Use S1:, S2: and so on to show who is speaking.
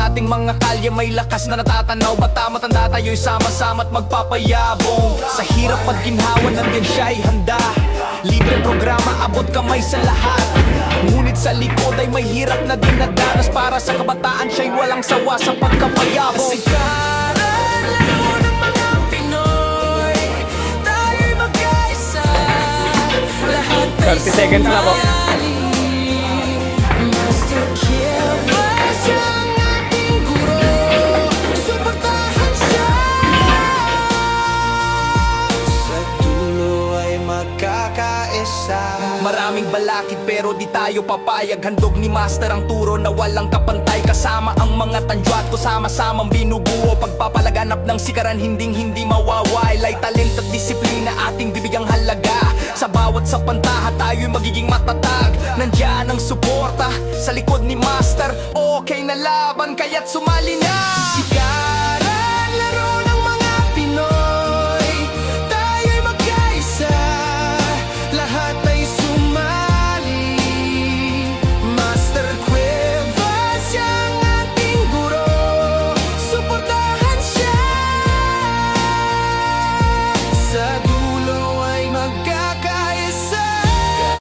S1: sa ating mga kalye. May lakas na natatanaw. Bata matanda tayo'y sama-sama at magpapayabong. Sa hirap pagginhawa nandiyan siya'y handa. Libre programa, abot kamay sa lahat. Ngunit sa likod ay may hirap na dinadanas. Para sa kabataan siya'y walang sawa sa pagkapayabong. Kasikaran, laro ng mga Pinoy. Tayo'y magkaisa. Lahat ay
S2: 30 seconds na po.
S1: Maraming balakid pero di tayo papayag. Handog ni Master ang turo na walang kapantay. Kasama ang mga tandyat ko sama-samang binubuo. Pagpapalaganap ng sikaran hinding hindi mawawalay Talent at disiplina ating bibigang halaga. Sa bawat sa pantaha tayo'y magiging matatag. Nandiyan ang suporta sa likod ni Master. Okay na laban kaya't sumali na